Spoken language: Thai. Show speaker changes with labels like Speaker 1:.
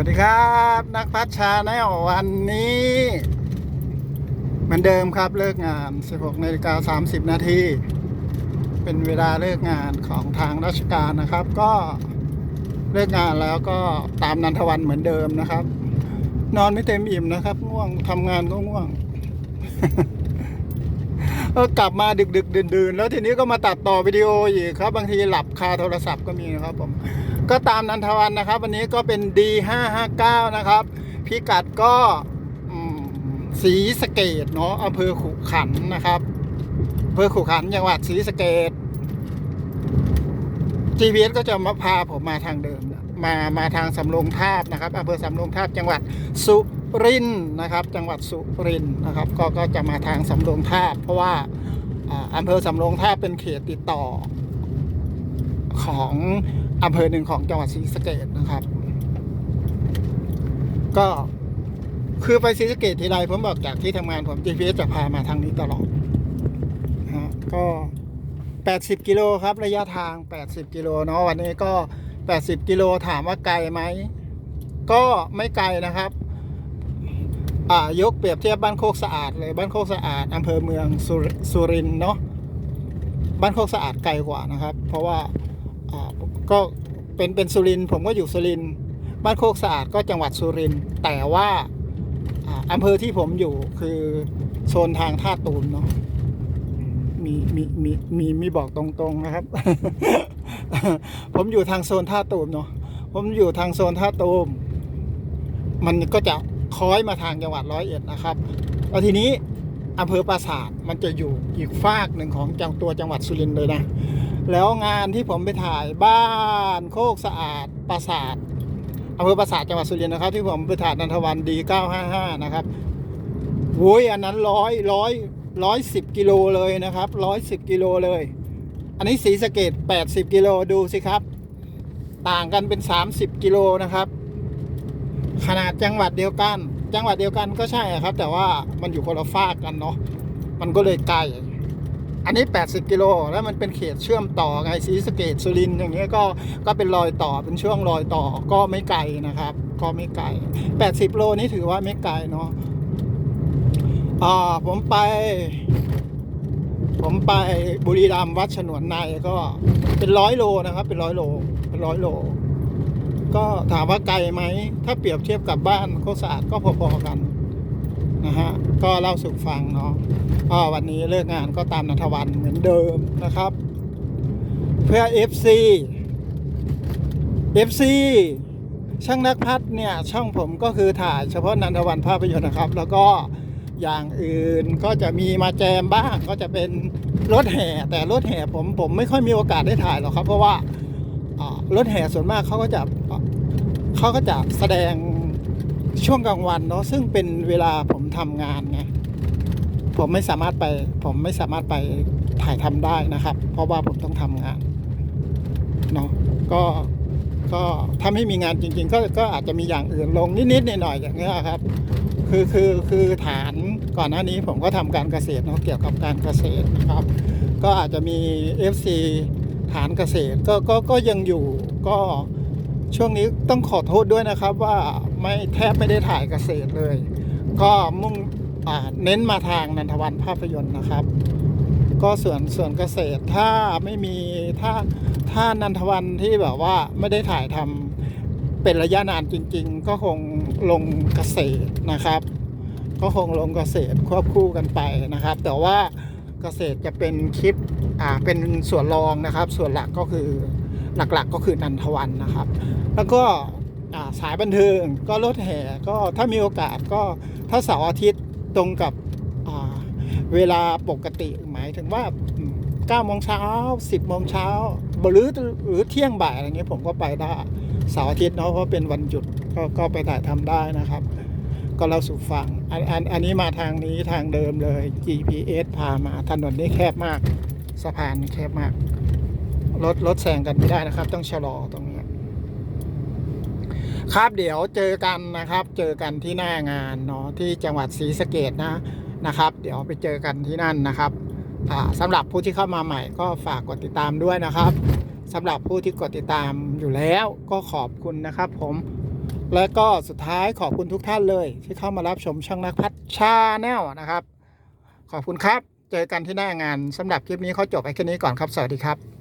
Speaker 1: วัสดีครับ นักพัชชาแนลวันนี้ เหมือนเดิมครับเลิกงาน 16นาฬิกา30 นาที เป็นเวลาเลิกงานของทางราชการนะครับ ก็เลิกงานแล้วก็ตามนันทวันเหมือนเดิมนะครับ นอนไม่เต็มอิ่มนะครับ ง่วงทำงานก็ง่วงก็กลับมาดึกดึกดื่นดื่นๆแล้วทีนี้ก็มาตัดต่อวิดีโออีกครับ บางทีหลับคาโทรศัพท์ก็มีนะครับผม ก็ตามนันทวันนะครับ วันนี้ก็เป็น D559 นะครับ พิกัดก็อืมศรีสเกดเนาะอำเภอขุขันนะครับอำเภอขุขันจังหวัดศรีสเกด GPS ก็จะมาพาผมมาทางเดิมมามาทางสำโรงทาบนะครับอำเภอสำโรงทาบจังหวัดสุรินนะครับ จังหวัดสุรินนะครับ ก็ก็จะมาทางสำโรงทาบ เพราะว่าอ่าอำเภอสำโรงทาบเป็นเขตติดต่อของ อำเภอหนึ่งของจังหวัดศรีสะเกดนะครับ ก็คือไปศรีสะเกดทีไรผมบอกจากที่ทำงานผม GPS จะพามาทางนี้ตลอดนะฮะก็ 80 กิโลครับ ระยะทาง 80 กิโลเนาะวันนี้ก็ 80 กิโลถามว่าไกลไหม ก็ไม่ไกลนะครับอ่ายกเปรียบเทียบบ้านโคกสะอาดเลยบ้านโคกสะอาดอำเภอเมืองสุรสุรินทร์เนาะบ้านโคกสะอาดไกลกว่านะครับ เพราะว่า ก็เป็นเป็นสุรินผมก็อยู่สุรินบ้านโคกสะอาดก็จังหวัดสุรินแต่ว่าอ่าอำเภอที่ผมอยู่คือโซนทางท่าตูมเนาะมีมีมีมีมีบอกตรงๆนะครับ ผมอยู่ทางโซนท่าตูมเนาะผมอยู่ทางโซนท่าตูมมันก็จะคล้อยมาทางจังหวัดร้อยเอ็ดนะครับแล้วทีนี้อำเภอปราสาทมันจะอยู่อีกฝากหนึ่งของจังตัวจังหวัดสุรินทร์เลยนะ แล้วงานที่ผมไปถ่ายบ้านโคกสะอาดปราสาทอำเภอปราสาทจังหวัดสุรินทร์นะครับ ที่ผมไปถ่ายนันทวันดี 955 นะครับโว้ยอันนั้นร้อยร้อยร้อยสิบกิโลเลยนะครับร้อยสิบกิโลเลย อันนี้ศรีสเกตแปด80กิโลดูสิครับ ต่างกันเป็น30กิโลนะครับ ขนาดจังหวัดเดียวกัน จังหวัดเดียวกันก็ใช่ครับ แต่ว่ามันอยู่คนละฝากกันเนาะมันก็เลยไกล อันนี้ 80 กิโล แล้วมันเป็นเขตเชื่อมต่อไงศรีสะเกดสุรินอย่างเงี้ยก็ก็เป็นรอยต่อเป็นช่วงรอยต่อก็ไม่ไกลนะครับ ก็ไม่ไกล 80 โลนี่ถือว่าไม่ไกลเนาะอ่าผมไป ผมไปบุรีรัมย์วัดฉนวนในก็เป็นร้อยโลนะครับ เป็นร้อยโลเป็นร้อยโล ก็ถามว่าไกลไหม ถ้าเปรียบเทียบกับบ้านโคสาดก็พอๆกัน นะฮะก็เล่าสู่ฟังเนาะก็วันนี้เลิกงานก็ตามนันทวันเหมือนเดิมนะครับ เพื่อ FC FC ช่างนักพัฒน์เนี่ยช่องผมก็คือถ่ายเฉพาะนันทวันภาพยนตร์นะครับ แล้วก็อย่างอื่นก็จะมีมาแจมบ้างก็จะเป็นรถแห่แต่รถแห่ผมผมไม่ค่อยมีโอกาสได้ถ่ายหรอกครับ เพราะว่ารถแห่ส่วนมากเขาก็จะเขาก็จะแสดง ช่วงกลางวันเนาะซึ่งเป็นเวลาผมทำงานไงผมไม่สามารถไป ผมไม่สามารถไปถ่ายทำได้นะครับ เพราะว่าผมต้องทำงานเนาะก็ก็ถ้าไม่มีงานจริง ๆ ก็ก็อาจจะมีอย่างอื่นลงนิดๆหน่อยๆอย่างเงี้ยครับ คือคือคือฐานก่อนหน้านี้ผมก็ทำการเกษตรเนาะเกี่ยวกับการเกษตรนะครับ ก็อาจจะมี FC ฐานเกษตรก็ก็ก็ยังอยู่ก็ ช่วงนี้ต้องขอโทษด้วยนะครับว่าไม่แทบไม่ได้ถ่ายเกษตรเลย ก็มุ่งเน้นมาทางนันทวันภาพยนตร์นะครับ ก็ส่วนส่วนเกษตรถ้าไม่มีถ้าถ้านันทวันที่แบบว่าไม่ได้ถ่ายทำเป็นระยะนานจริง ๆ ก็คงลงเกษตรนะครับ ก็คงลงเกษตรควบคู่กันไปนะครับ แต่ว่าเกษตรจะเป็นคลิปอ่าเป็นส่วนรองนะครับ ส่วนหลักก็คือ หลักๆก็คือนันทวันนะครับ แล้วก็สายบันเทิงก็รถแห่ก็ถ้ามีโอกาสก็ถ้าเสาร์อาทิตย์ตรงกับเวลาปกติหมายถึงว่า9โมงเช้า 10โมงเช้าหรือหรือเที่ยงบ่ายอะไรเงี้ยผมก็ไปได้เสาร์อาทิตย์เนาะเพราะเป็นวันหยุดก็ก็ไปถ่ายทำได้นะครับ ก็เล่าสู่ฟังอันอันอันนี้มาทางนี้ทางเดิมเลย GPS พามาถนนนี่แคบมาก สะพานแคบมาก รถรถแซงกันไม่ได้นะครับ ต้องชะลอตรงนี้ ครับเดี๋ยวเจอกันนะครับ เจอกันที่หน้างานเนาะที่จังหวัดศรีสะเกดนะนะครับ เดี๋ยวไปเจอกันที่นั่นนะครับอ่าสำหรับผู้ที่เข้ามาใหม่ก็ฝากกดติดตามด้วยนะครับสำหรับผู้ที่กดติดตามอยู่แล้วก็ขอบคุณนะครับผมและก็สุดท้ายขอบคุณทุกท่านเลยที่เข้ามารับชมช่องนักพัฒชาแนลนะครับ ขอบคุณครับ เจอกันที่หน้างานสำหรับคลิปนี้เขาจบไปแค่นี้ก่อนครับ สวัสดีครับ